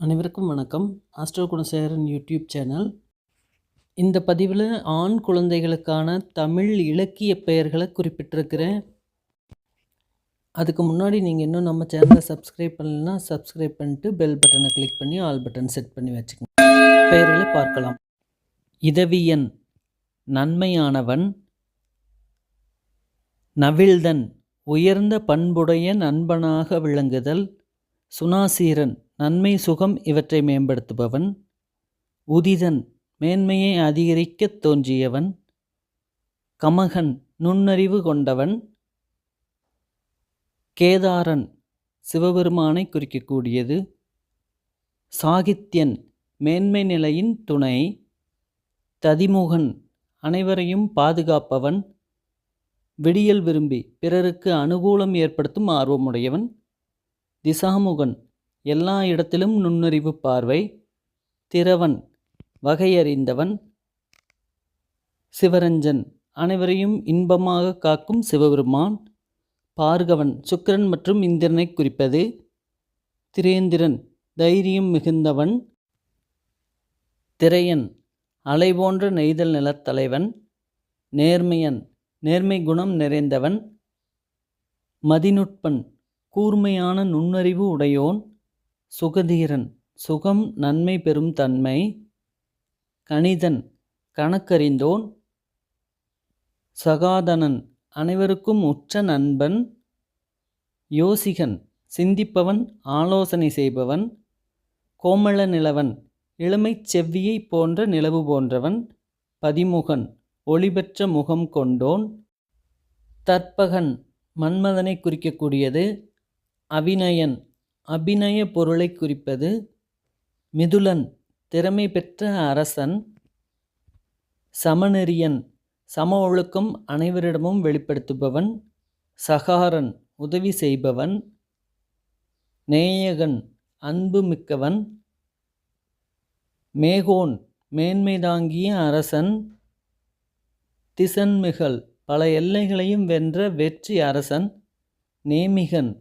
அனைவருக்கும் வணக்கம். Astro Gunasekaran YouTube channel. இந்த பதிவில் ஆண் குழந்தைகளுக்கான தமிழ் இலக்கிய பெயர்களை குறிப்பிட்டிருக்கிறேன். அதுக்கு முன்னாடி நீங்கள் இன்னும் நம்ம சேனலை சப்ஸ்கிரைப் பண்ணலைன்னா சப்ஸ்கிரைப் பண்ணிட்டு பெல் பட்டனை கிளிக் பண்ணி ஆல் பட்டன் செட் பண்ணி வச்சுக்கோங்க. பெயர்களை பார்க்கலாம். இதவியன் நன்மையானவன் நவிழ்தன் உயர்ந்த பண்புடைய நண்பனாக விளங்குதல் சுனாசீரன் நன்மை சுகம் இவற்றை மேம்படுத்துபவன். உதிதன் மேன்மையை அதிகரிக்கத் தோன்றியவன். கமகன் நுண்ணறிவு கொண்டவன். கேதாரன் சிவபெருமானை குறிக்கக்கூடியது. சாகித்யன் மேன்மை நிலையின் துணை. ததிமுகன் அனைவரையும் பாதுகாப்பவன். விடியல் விரும்பி பிறருக்கு அனுகூலம் ஏற்படுத்தும் ஆர்வமுடையவன். திசாமுகன் எல்லா இடத்திலும் நுண்ணறிவு பார்வை திறவன் வகையறிந்தவன் சிவரஞ்சன். அனைவரையும் இன்பமாக காக்கும் சிவபெருமான் பார்கவன். சுக்கிரன் மற்றும் இந்திரனை குறிப்பது திரேந்திரன். தைரியம் மிகுந்தவன் திரையன். அலை போன்ற நெய்தல் நிலத்தலைவன் நேர்மையன். நேர்மை குணம் நிறைந்தவன் மதிநுட்பன். கூர்மையான நுண்ணறிவு உடையோன். சுகதீரன். சுகம் நன்மை பெறும் தன்மை. கணிதன். கணக்கறிந்தோன். சகாதனன். அனைவருக்கும் உற்ற நண்பன். யோசிகன். சிந்திப்பவன். ஆலோசனை செய்பவன். கோமள நிலவன். இளமைச் செவ்வியை போன்ற நிலவு போன்றவன். பதிமுகன். ஒளிபெற்ற முகம் கொண்டோன். தற்பகன். மன்மதனை குறிக்கக்கூடியது. அவிநயன். அபிநய பொருளை குறிப்பது மிதுலன் திறமை பெற்ற அரசன் சமநெறியன் சம ஒழுக்கம் அனைவரிடமும் வெளிப்படுத்துபவன் சகாரன் உதவி செய்பவன் நேயகன் அன்பு மிக்கவன் மேகோன் மேன்மை தாங்கிய அரசன் திசன்மிகல் பல எல்லைகளையும் வென்ற வெற்றி அரசன் நேமிகன்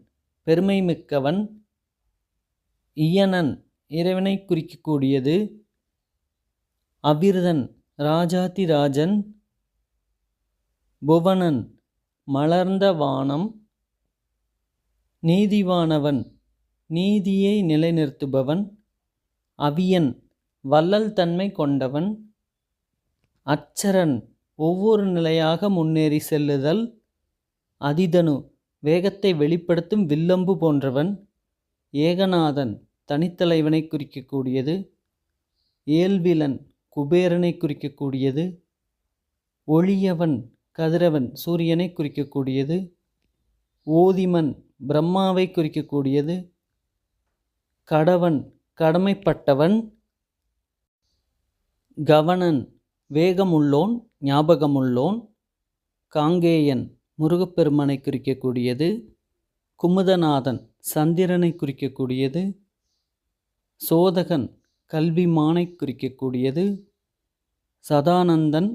பெருமை மிக்கவன் இயனன் இறைவனை குறிக்கக்கூடியது அபிர்தன் ராஜாதிராஜன் புவனன் மலர்ந்த வானம் நீதிவானவன் நீதியை நிலைநிறுத்துபவன் அவியன் வள்ளல் தன்மை கொண்டவன் அச்சரன் ஒவ்வொரு நிலையாக முன்னேறி செல்லுதல் அதிதனு வேகத்தை வெளிப்படுத்தும் வில்லம்பு போன்றவன் ஏகநாதன் தனித்தலைவனை குறிக்கக்கூடியது ஏல்விலன் குபேரனை குறிக்கக்கூடியது ஒளியவன் கதிரவன் சூரியனை குறிக்கக்கூடியது ஓதிமன் பிரம்மாவை குறிக்கக்கூடியது கடவன் கடமைப்பட்டவன் கவனன் வேகமுள்ளோன் ஞாபகமுள்ளோன் காங்கேயன் முருகப்பெருமானை குறிக்கக்கூடியது குமுதநாதன் சந்திரனை குறிக்கக்கூடியது சோதகன் கல்விமானை குறிக்கக்கூடியது சதானந்தன்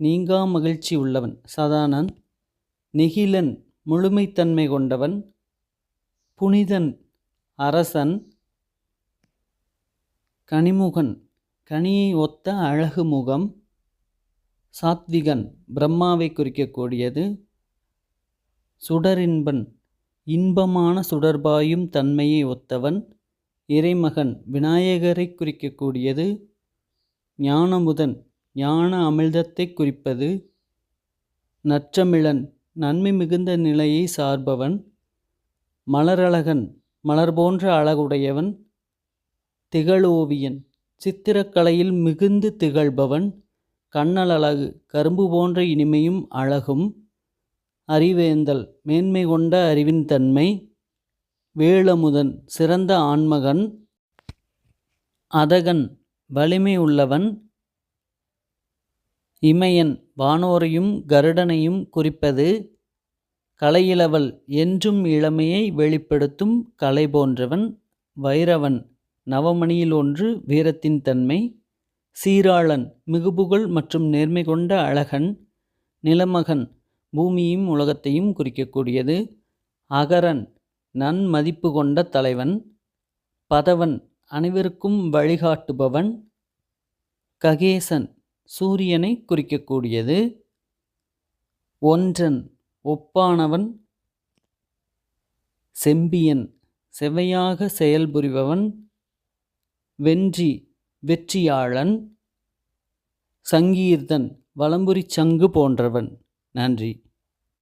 நீங்கா மகிழ்ச்சி உள்ளவன் சதானந்த் நெகிலன் முழுமைத்தன்மை கொண்டவன் புனிதன் அரசன் கனிமுகன் கனியை ஒத்த அழகு முகம் சாத்விகன் பிரம்மாவை குறிக்கக்கூடியது சுடரின்பன் இன்பமான சுடர்பாயும் தன்மையை ஒத்தவன் இறைமகன். விநாயகரை குறிக்கக்கூடியது ஞானமுதன். ஞான அமிழ்தத்தை குறிப்பது நற்றமிழன். நன்மை மிகுந்த நிலையை சார்பவன் மலரழகன். மலர் போன்ற அழகுடையவன் திகழோவியன். சித்திரக்கலையில் மிகுந்து திகழ்பவன் கண்ணலழகு கரும்பு போன்ற இனிமையும் அழகும் அறிவேந்தல் மேன்மை கொண்ட அறிவின் தன்மை வேளமுதன் சிறந்த ஆண்மகன் அதகன் வலிமை உள்ளவன் இமயன் வானோரையும் கருடனையும் குறிப்பது கலையிலவள் என்றும் இளமையை வெளிப்படுத்தும் கலை போன்றவன் வைரவன் நவமணியில் ஒன்று வீரத்தின் தன்மை சீராளன் மிகுபுகழ் மற்றும் நேர்மை கொண்ட அழகன் நிலமகன் பூமியும் உலகத்தையும் குறிக்கக்கூடியது. அகரன் நன்மதிப்பு கொண்ட தலைவன். பதவன் அனைவருக்கும் வழிகாட்டுபவன். ககேசன் சூரியனை குறிக்கக்கூடியது. ஒன்றன் ஒப்பானவன். செம்பியன் செவையாக செயல்புரிபவன். வென்றி வெற்றியாளன். சங்கீர்த்தன் வலம்புரி சங்கு போன்றவன். நன்றி.